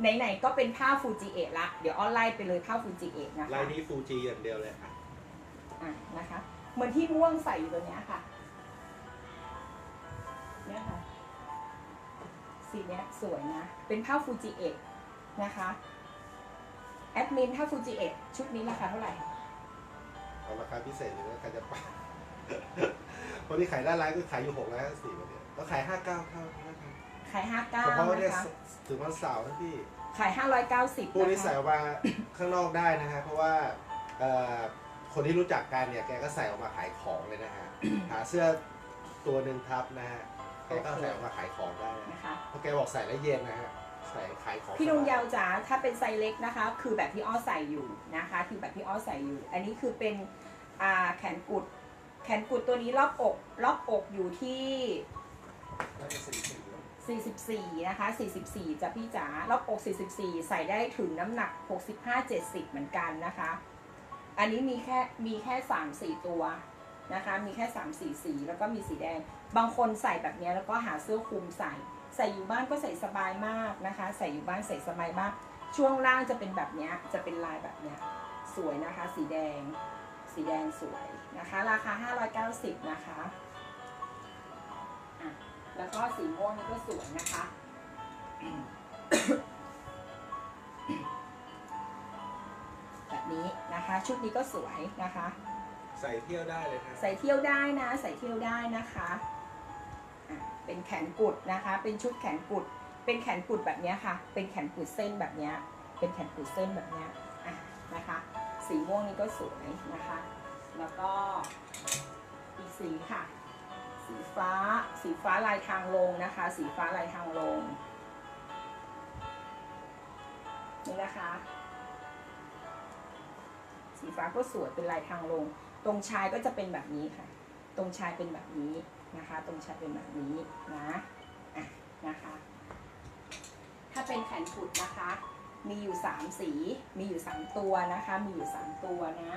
ไหนๆก็เป็นผ้าฟูจิเอะละ เดี๋ยวอ้อนไล่ไปเลยผ้าฟูจิเอะนะคะลายนี้ฟูจิอย่างเดียวเลยอะอะนะคะ เหมือนที่ม่วงใส่อยู่ตัวเนี้ยค่ะ เนี่ยค่ะ สีเนี้ยสวยนะ เป็นผ้าฟูจิเอะนะคะ แอดมินถ้าฟูจิเอะชุดนี้ราคาเท่าไหร่ เอาราคาพิเศษเลยนะใครจะไป คนที่ขายด้านร้านก็ขายอยู่หกร้อยห้าสิบเนี่ยก็ขายห้าเก้าเท่านั้นครับ ขายห้าเก้าเฉพาะเนี่ยนะคะถึงวันเสาร์นะพี่ขายห้าร้อยเก้าสิบพวกนี้นะใส่คะออกมา ข้างนอกได้นะฮะเพราะว่าเอ่อคนที่รู้จักกันเนี่ยแกก็ใส่ออกมาขายของเลยนะฮะ หาเสื้อตัวหนึ่งทับนะฮะแกก็ใส่ออกมาขายของได้นะนะคะ เพราะแกบอกใส่แล้วเย็นนะฮะใส่ขายของพี่ดวงยาวจ๋าถ้าเป็นไซส์เล็กนะคะ คือแบบที่อ้อใส่อยู่นะคะ คือแบบที่อ้อใส่อยู่ อันนี้คือเป็นอ่าแขนกุด แขนกุดตัวนี้รอบอกรอบอกอยู่ที่น่าจะสี่สิบแล้ว 44 นะคะ 44จ้ะพี่จ๋ารอบอก 44 ใส่ได้ถึงน้ำหนัก 65 70 เหมือนกันนะคะ อันนี้มีแค่มีแค่ 3 4 ตัวนะคะ มีแค่ 3 4 สีแล้วก็มีสีแดง บางคนใส่แบบนี้แล้วก็หาเสื้อคลุมใส่ ใส่อยู่บ้านก็ใส่สบายมากนะคะ ใส่อยู่บ้านใส่สบายมาก ช่วงล่างจะเป็นแบบนี้จะเป็นลายแบบนี้สวยนะคะ สีแดง สีแดงสวยนะคะ ราคา 590 นะคะอะ แล้วก็สีม่วงนี่ก็สวยนะคะ แบบนี้นะคะ ชุดนี้ก็สวยนะคะ ใส่เที่ยวได้เลยนะใส่เที่ยวได้นะ ใส่เที่ยวได้นะคะอะเป็นแขนกุดนะคะ เป็นชุดแขนกุด เป็นแขนกุดแบบเนี้ยค่ะ เป็นแขนกุดเส้นแบบเนี้ย เป็นแขนกุดเส้นแบบเนี้ยอะนะคะ สีม่วงนี่ก็สวยนะคะ แล้วก็อีกสีค่ะ สีฟ้า สีฟ้าลายทางลงนะคะ สีฟ้าลายทางลง นี่นะคะ สีฟ้าก็สวยเป็นลายทางลง ตรงชายก็จะเป็นแบบนี้ค่ะ ตรงชายเป็นแบบนี้นะคะ ตรงชายเป็นแบบนี้นะอะนะคะ ถ้าเป็นแขนกุดนะคะ มีอยู่ 3 สี มีอยู่ 3 ตัวนะคะ มีอยู่ 3 ตัวนะ